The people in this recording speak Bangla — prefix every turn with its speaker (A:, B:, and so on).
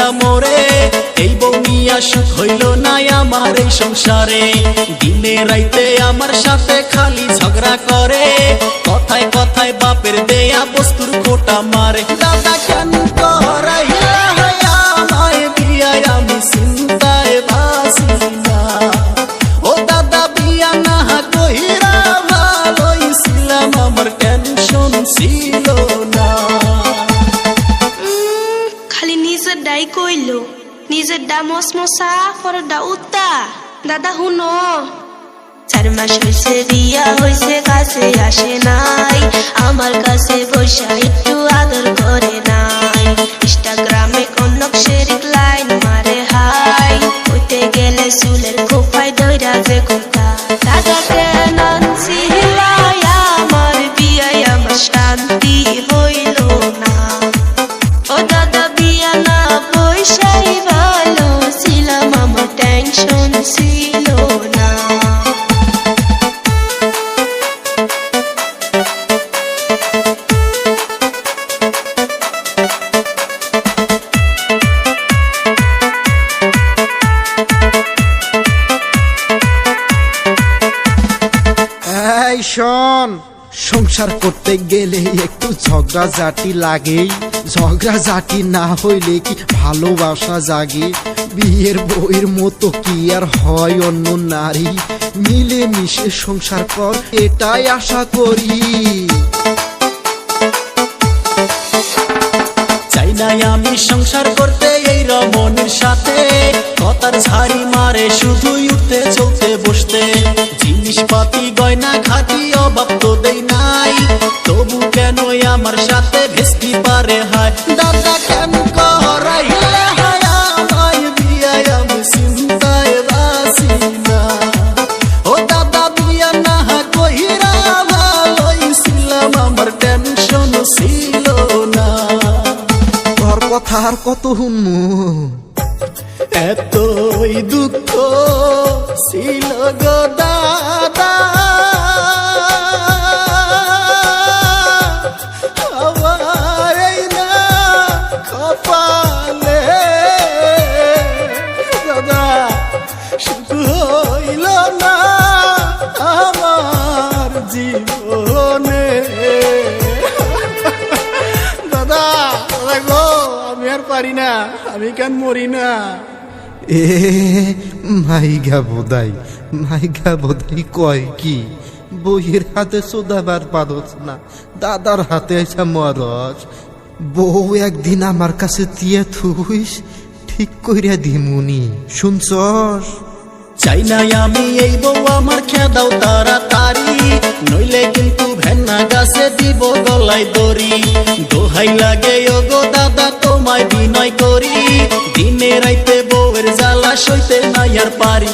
A: না মোরে, এই বমিয়া সুখ হইল না আমার এই সংসারে। দিনে রাইতে আমার সাথে খালি ঝগড়া করে। কথায় কথায় বাপের দেয়া বস্তুর খোটা মারে।
B: নিজের দাই কইল, নিজের দা মশমশা পরের দা উত্তা। দাদা হুনো চার মাস হয়েছে বিয়া হয়েছে কাছে আসে নাই। আমার কাছে বসে একটু আদর করে নাই। ইনস্টাগ্রামে কন্যক শেরিক টেনশন ছিল না
C: এই শোন সংসার করতে গেলে একটু ঝগড়া জাটি লাগেই ঝগড়া জাটি না হইলে কি ভালোবাসা জাগে? বিয়ের বইয়ের মতো কি আর হয় অন্য নারী? মিলে মিশে সংসার কর, এটাই আশা করি।
A: চাই নাই আমি সংসার করতে এই রমণের সাথে। কথার ঝাড়ি মারে, শুধুই উঠতে, চলতে, বসতে। জিনিসপাতি, গয়না খাতি অভাব আমার সাথে ভেস্তি পারে হায়। দাদা কেন করাইলে হায়? আমায় বিয়ায় আমি চিন্তায় বাসি না। ও দাদা বিয়া না কইরা ভালোই আমার টেনশন ছিল না।
C: তোর কথা আর কত হুনমু
A: এতই দুঃখ ছিল গো হইল না আমার জীবনে। দাদা দাদা গো, আমি আর পারি না, আমি কেন মরি না?
C: এ, মাইগা বোধাই মাইগা বোধাই কয় কি? বইয়ের হাতে সোদাবার পারস না, দাদার হাতে আছে মরস। বউ একদিন আমার কাছে দিয়ে থুইস ঠিক কইরা দিমুনি, শুনছস?
A: চাই না আমি এই বউ, আমার খেদাও তাড়াতাড়ি। নইলে কিন্তু ভেন্না গাছে দিব গলায় দড়ি। দোহাই লাগে, ওগো দাদা, তোমায় বিনয় করি। দিনে রাইতে বউয়ের জ্বালা সইতে নাই আর পারি।